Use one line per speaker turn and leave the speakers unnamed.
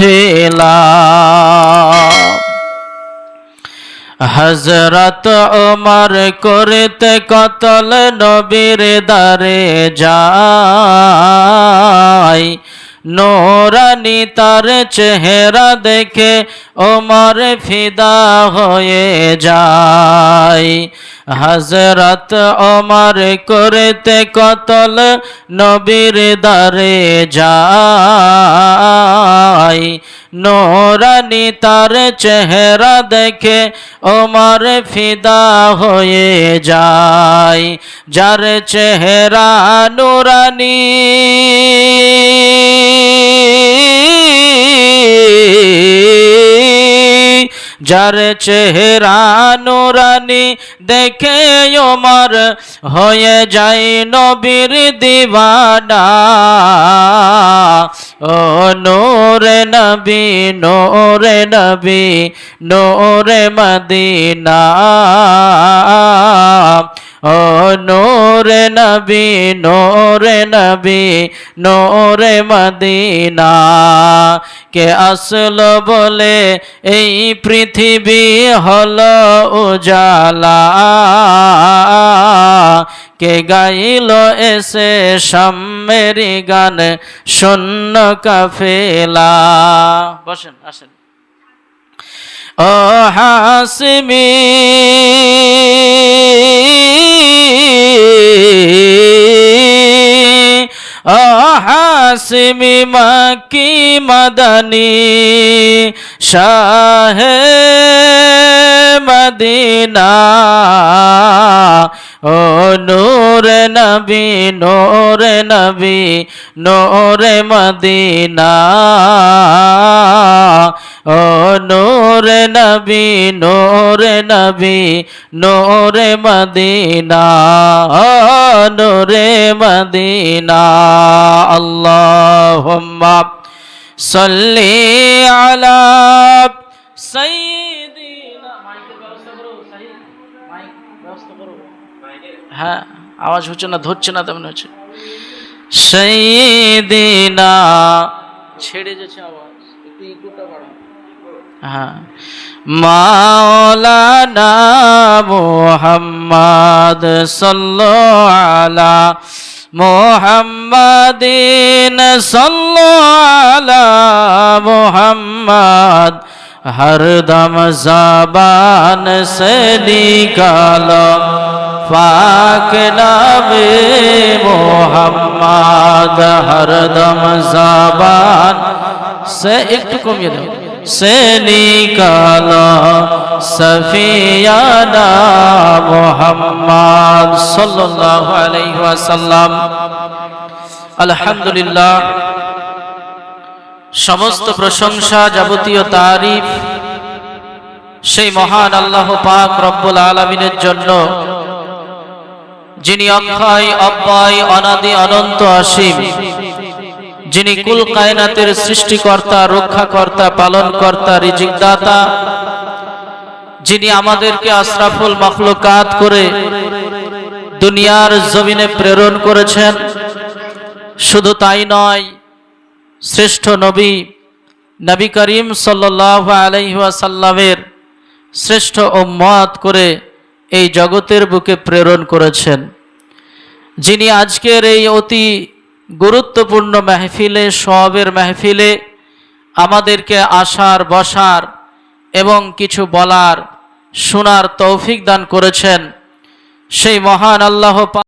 কাফেলা হজরত ওমর করতে কতল নবীর দারে যায়। নোরানি তার চেহারা দেখে ওমর ফিদা হয়ে যায়। হজরত ওমর করতে কতল নবীর দারে যায়। নোরানি তার চেহারা দেখে ওমর ফিদা হয়ে যায়। যার চেহারা নুরানি যার চেহারা নুরানি দেখে ওমর হয়ে যায় নবীর দিবানা ও নোরে নবী নোরে নবী, নোরে মদিনা। ও নোরে নবী নোরে নবী, নোরে মদিনা। কে আসল বলে, এই পৃথিবী হল উজালা। কে গাইল এসে সাম্যেরি গান, শূন্য কাফেলা। বসেন, আসেন। ও হাসমি হাসমি মাকি মদনী শাহে মদিনা ও নূর নবী নূর নবী, নূর মদিনা। ও নূর নবী নূর নবী, নূর মদিনা। ও নূরে মদিনা। আল্লাহুম্মা সাল্লি আলা সাইয়্যিদিনা। মাইকের ব্যবস্থা করো, সাইয়্যিদ, মাইক ব্যবস্থা করো। হ্যাঁ আওয়াজ হচ্ছে না ধরছে না তেমন হচ্ছে। সৈদিনা ছেড়ে যাচ্ছে আওয়াজ হ্যাঁ। মোহাম্মদ সাল্লু মোহাম্মদিন সাল্লু মোহাম্মদ। হরদম জবান সে पाक नबी मोहम्मद हरदम जबान से একটু কমিয়ে দাও से निकालो सफियाना मोहम्मद सल्लल्लाहु अलैहि वसल्लम আলহামদুলিল্লাহ সমস্ত প্রশংসা যাবতীয় তারিফ সেই মহান আল্লাহ পাক রব্বুল আলমিনের জন্য যিনি অক্ষয়, অব্যয়, অনাদি, অনন্ত, অসীম। যিনি কুল কায়নাতের সৃষ্টিকর্তা, রক্ষাকর্তা, পালনকর্তা, রিজিকদাতা। যিনি আমাদেরকে আশরাফুল মখলুকাত করে দুনিয়ার জমিনে প্রেরণ করেছেন। শুধু তাই নয়, শ্রেষ্ঠ নবী নবী করিম সাল্লাহ আলহিহাসাল্লামের শ্রেষ্ঠ উম্মত করে এই জগতের বুকে প্রেরণ করেছেন। যিনি আজকের এই অতি গুরুত্বপূর্ণ মেহফিলে, সবের মেহফিলে আমাদেরকে আসার বসার এবং কিছু বলার, শোনার তৌফিক দান করেছেন। সেই মহান আল্লাহ